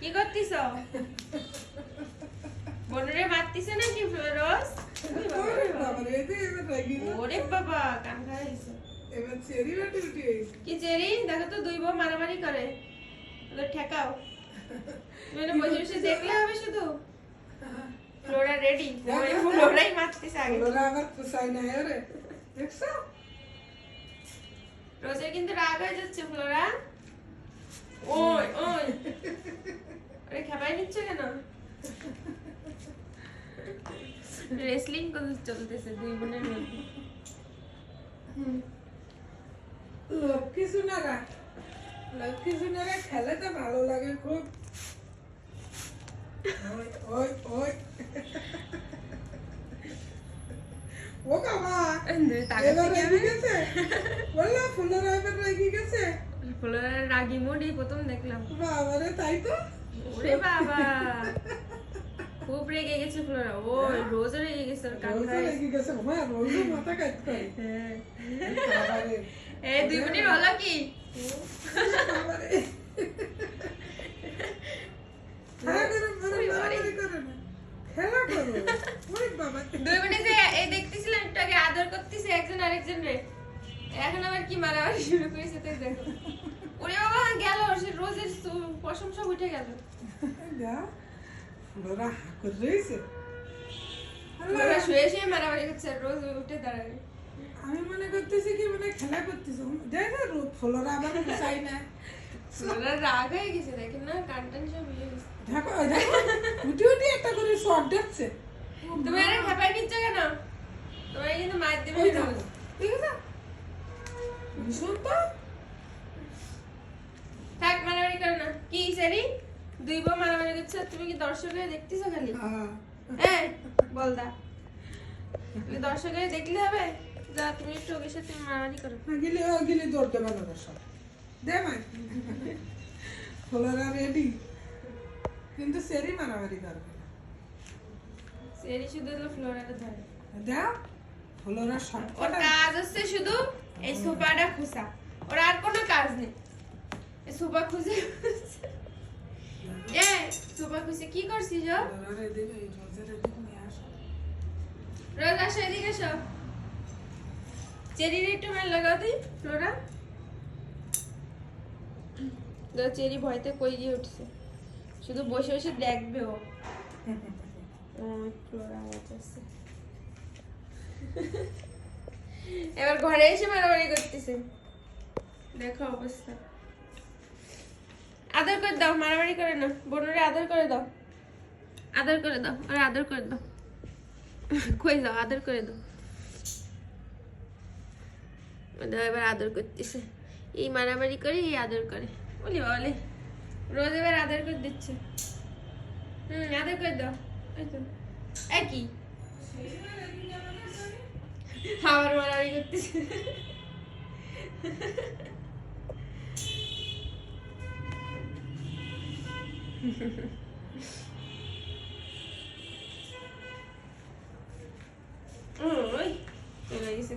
কি করতিস? বনুরে মারতিছে নাকি রোজ ওরে বাবা রে, এই যে এবার রাগি না। ওরে বাবা কান খাইছে এবার চেরি বাটি উঠে কি চেরি? দেখো তো দুই বউ মারামারি করে। ওদের ঠেকাও। মানে বসে বসে দেখলে হবে শুধু। Flora ready. ফ্লোরাই মারতেছে আগে। ওরা আবার পোষায় না রে দেখছ? রোজের কিন্তু রাগ হয়ে যাচ্ছে ফ্লোরা। ওই ওই আরে খেপাই নিচ্ছ কেন রেসলিং চলতেছে দুই বোনের মধ্যে লক্ষ্মী সোনারা লক্ষ্মী সোনারা খেলাতে ভালো লাগে খুব ওই ওই ওই ও এবার রেগে গেছে বলল ফুলের এবার রেগে গেছে ফ্লোরার রাগি মোড প্রথম দেখলাম। বাবা তাই তো? ওরে বাবা! খুব রেগে গেছে ফ্লোরা। ও রোজ রেগে গেছে ওর কান রেগে গেছে। মা রোজও মাথা কাজ করে। হ্যাঁ। এই দুই হলো কি? দুই বোনে এই দেখতেছিলাম একটু আগে আদর করতেছে একজন আরেকজন রে এখন আবার কি মারামারি শুরু করেছে তাই দেখো। ওরে বাবা গেল সে রোজের পশম সব উঠে গেল। ওরা হা রয়েছে। ওরা শুয়ে শুয়ে মারামারি করছে রোজ উঠে দাঁড়াবে আমি মনে করতেছি কি মানে খেলা করতেছি। দেখ ফলোরা আবার চাই না। ওরা রাগ হয়ে গেছে দেখেন না কান টান সব ইয়ে দেখো দেখো উঠি উঠি একটা করে শর্ট দেখছে তুমি আরে খেপাই নিচ্ছ কেন? তোমার কিন্তু মার দেবে ঠিক আছে ভীষণ তো থাক মারামারি করো না। কি সেরি দুই বউ মারামারি করছে তুমি কি দর্শক হয়ে দেখতেছো খালি? হ্যাঁ। এই বলদা তুমি দর্শক হয়ে দেখলে হবে? যা তুমি একটু ওকে সাথে মারামারি করো। গিলি ও গিলি দৌড় দেবে না সব। দে মাই ফলোরা রেডি কিন্তু সেরি মারামারি করবে সেরি শুধু হলো ফ্লোরাকে ধরে। দেখ ফলোরা সব কাজ হচ্ছে শুধু এই সোফাটা খুসা ওর আর কোনো কাজ নেই। এই সোফা খুঁজে এ সোফা খুঁজে কি করছিস রোজ আসো এদিকে এসো চেরির একটু মেল লাগাও তুই ফ্লোরা। চেরি ভয়তে কই গিয়ে উঠছে। শুধু বসে বসে দেখবে ও। ফ্লোরা। এবার ঘরে এসে মারামারি করতেছে। দেখো অবস্থা। আদর করে দাও মারামারি করে না বোনরে আদর করে দাও। আদর করে দাও আরে আদর করে দাও। কই দাও আদর করে দাও। ও দাও এবার আদর করতেছে। এই মারামারি করে এই আদর করে। বলি বলে রোজ এবার আদর করে দিচ্ছে। হুম আদর করে দাও। এই তো। একই আবার মারামারি করতেছে ওই চলে গেছে